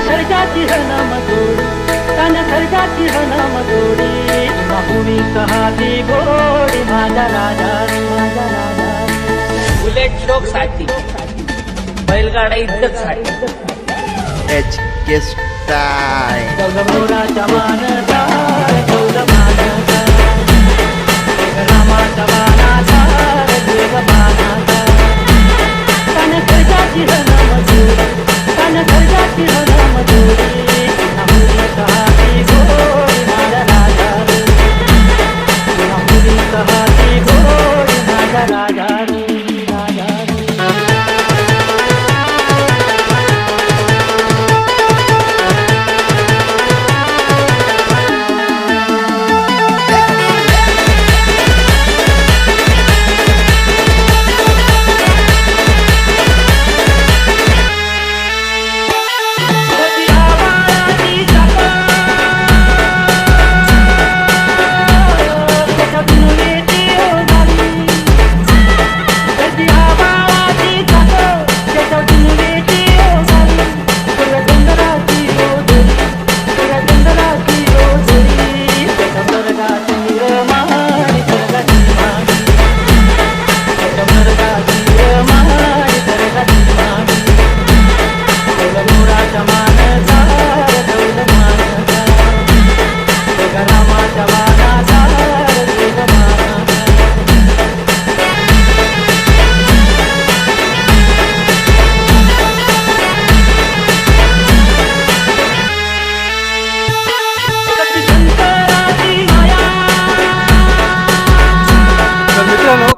सर्जाची तन सर्जाची कहाती गोडी माझा राजा माझा राजा. बुलेट शोकसाठी बैलगाडा इज्जत साठी. एच के स्टाईल गौरवराच्या मानसा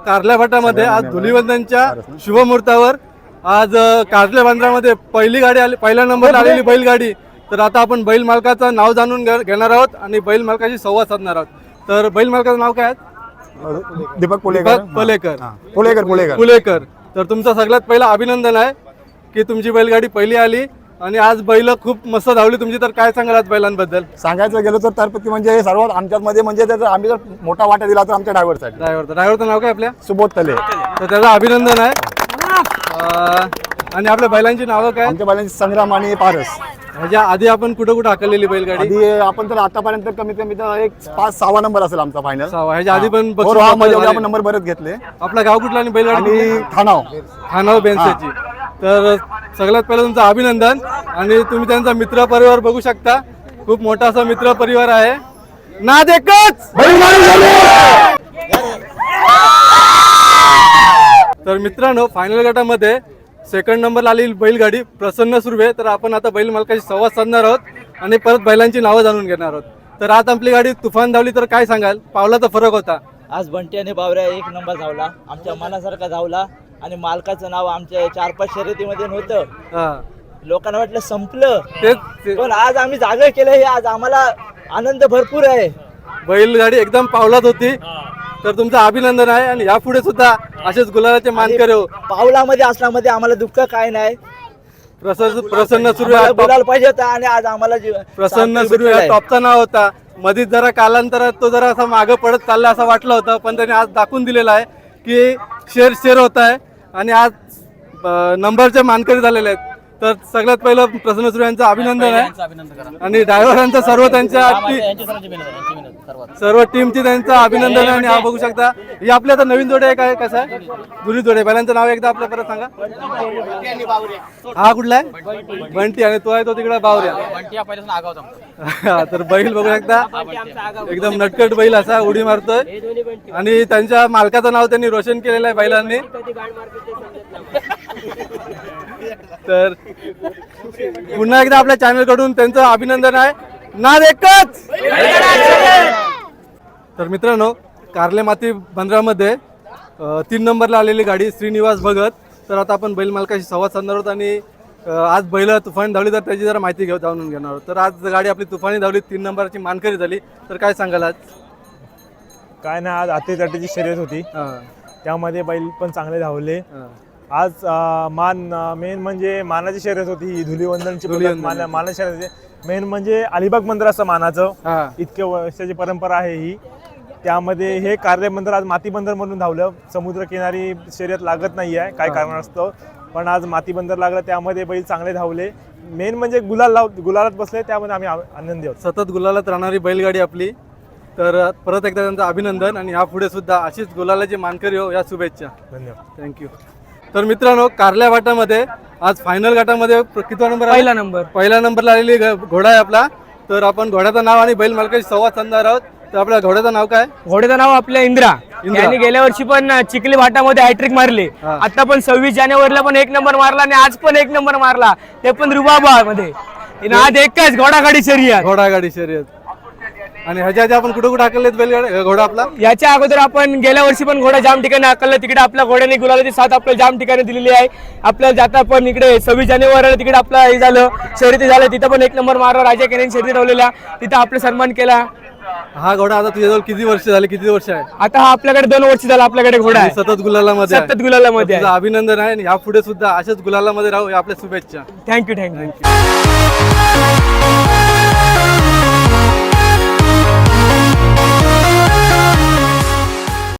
कारल्या भाटामध्ये आज धुलीवंदनच्या शुभमुहूर्तावर आज कारल्या बांद्रामध्ये पहिली गाडी आली पहिल्या नंबर आलेली बैलगाडी. तर आता आपण बैल मालकाचं नाव जाणून घेणार आहोत आणि बैल मालकाशी संवाद साधणार आहोत. तर बैल मालकाचं नाव काय आहे दीपक पुलेकर. दीपक पलेकर. हा. पुलेकर पुलेकर. पुलेकर. तर तुमचं सगळ्यात पहिलं अभिनंदन आहे की तुमची बैलगाडी पहिली आली. आणि आज बैल खूप मस्त धावली. तुमची तर काय सांगाल आज बैलांबद्दल? सांगायचं गेलो तर तरपती म्हणजे सर्वात आमच्यात मध्ये म्हणजे त्याचा आम्ही जर मोठा वाटा दिला तर आमच्या ड्रायव्हरसाठी. ड्रायव्हर ड्रायव्हरचं नाव काय आपल्या? सुबोध तले. तर त्याचं अभिनंदन आहे. अ, आणि आपल्या बैलांची नावं काय? आमच्या बैलांची संग्राम आणि पारस. ह्याच्या आधी आपण कुठं कुठं हाकललेली बैलगाडी? आधी आपण तर आतापर्यंत कमीत कमी तर एक पाच सहावा नंबर असेल आमचा फायनल सहावा. ह्याच्या आधी पण बक्षीसमध्ये वाटप आपण. नंबर बरेच घेतले. आपला गाव कुठला आणि बैलगाडी आणि ठाणाव खानाव बेनसेची. तर सगळ्यात पहिलं तुमचं अभिनंदन आणि तुम्ही त्यांचा मित्र परिवार बघू शकता. खूप मोठा असा मित्र परिवार आहे. ना देखच तर मित्रांनो फायनल गटामध्ये सेकंड नंबरला आलेली बैलगाडी प्रसन्न सुर्वे. तर आपण आता बैल मालकाशी संवाद साधणार आहोत आणि परत बैलांची नावं जाणून घेणार आहोत. तर आज आपली गाडी तुफान धावली तर काय सांगाल? पावलाचा फरक होता. आज बंटी आणि बावऱ्या एक नंबर धावला. आमच्या मनासारखा धावला. आणि मालकाचं नाव आमच्या चार पाच शर्यतीमध्ये नव्हतं. हा. लोकांना वाटलं संपलं. तेच ते- पण आज आम्ही जागा केलं हे आज आम्हाला आनंद भरपूर आहे. बैलगाडी एकदम पावलात होती. तर तुमचं अभिनंदन आहे आणि यापुढे सुद्धा असेच गुलालाचे मानकरी हो पावलामध्ये असल्यामध्ये आम्हाला दुःख काय नाही. प्रसन्न प्रसन्न सुरू आम्हाला बोलायला पाहिजे होतं आणि आज आम्हाला प्रसन्न साथ सुरू भेटलाय. टॉपचा नाव होता. मधीच जरा कालांतरात तो जरा असा मागं पडत चालला असं वाटलं होतं पण त्याने आज दाखवून दिलेला आहे की शेर शेर होत आहे. आणि आज नंबरचे मानकरी झालेले आहेत. तर सगळ्यात पहिलं प्रसन्न सुरू यांचं अभिनंदन आहे. आणि ड्रायव्हरांचं सर्व त्यांच्या सर्व टीमची त्यांचं अभिनंदन आहे आणि हा बघू शकता. ही आपली आता नवीन जोडे आहे काय कसं आहे? जुनी जोडे. पहिल्यांचं नाव एकदा आपल्या परत सांगा. हा कुठला आहे? बंटी. आणि तो आहे तो तिकडे बावऱ्या. हा, तर बैल बघू शकता. एकदम नटकट बैल असा उडी मारतोय. आणि त्यांच्या मालकाचं नाव त्यांनी रोशन केलेलं आहे बैलांनी. तर पुन्हा एकदा आपल्या चॅनलकडून त्यांचं अभिनंदन आहे. नाद एकच! तर मित्रांनो कारले माती बंदरामध्ये अ, तीन नंबरला आलेली गाडी श्रीनिवास भगत. तर आता आपण बैल मालकाशी संवाद साधणार आहोत आणि आज बैल तुफानी धावली तर त्याची जरा माहिती घेऊ जाणून घेणार आहोत. तर आज गाडी आपली तुफानी धावली तीन नंबरची मानकरी झाली. तर काय सांगाल आज? काय नाही आज अतितटीची शर्यत होती. त्यामध्ये बैल पण चांगले धावले. आज अं, मान मेन म्हणजे मानाची शर्यत होती ही धुलीवंदनची धुलीवंदन. मान माना शर्यत मेन म्हणजे अलिबाग मंदिर असतं मानाचं. हा. इतक्या वर्षाची परंपरा आहे ही. त्यामध्ये हे कार्य बंदर आज माती बंदर म्हणून धावलं. समुद्र किनारी शर्यत लागत नाही आहे काय कारणास्तव पण आज माती बंदर लागला त्यामध्ये बैल चांगले धावले. मेन म्हणजे गुलाल लाव गुलालात बसले त्यामध्ये आम्ही आ- आनंदी आहोत. सतत गुलालात राहणारी बैलगाडी आपली. तर परत एकदा त्यांचं अभिनंदन आणि यापुढे सुद्धा अशीच गुलालाची मानकरी हो या शुभेच्छा. धन्यवाद. थँक्यू तर मित्रांनो कारल्या वाटामध्ये आज फायनल गटामध्ये प्र- कितवा नंबर पहिला नंबर पहिल्या नंबरला आलेली घ- घोडा आहे आपला. तर आपण घोड्याचं नाव आणि बैल मालकाशी संवाद साधणार आहोत. तर आपल्या घोड्याचं नाव काय? घोड्याचं नाव आपल्या इंद्रा. इंद्रा. यांनी गेल्या वर्षी पण चिखली भाटामध्ये हॅट्रिक मारली. आता पण सव्वीस जानेवारीला पण एक नंबर मारला आणि आज पण एक नंबर मारला. ते पण रुबाबा मध्ये आणि आज एकच घोडागाडी शर्यत. घोडागाडी शर्यत. आणि ह्याच्या आधी आपण कुठे कुठे हाकलेत बैलगाडी? घोडा आपला? याच्या अगोदर आपण गेल्या वर्षी पण घोडा जाम ठिकाणी हाकलला. तिकडे आपल्या घोड्याने गुलालाची साथ आपल्याला जाम ठिकाणी दिलेली आहे. आपल्याला जाता पण इकडे सव्वीस जानेवारीला तिकडे आपला हे झालं. शर्यती झालं तिथं पण एक नंबर मारला. राजा केने शर्यती ठेवलेल्या. तिथं आपला सन्मान केला. हा घोडा आता तुझ्याजवळ किती वर्ष झाले? किती वर्ष आहे? आता हा आपल्याकडे दोन वर्ष झाला आपल्याकडे घोडा आहे. सतत गुलालामध्ये आहे. सतत गुलालामध्ये तुझं अभिनंदन आहे आणि यापुढे सुद्धा अशाच गुलालामध्ये राहू या आपल्या शुभेच्छा. Thank you thank you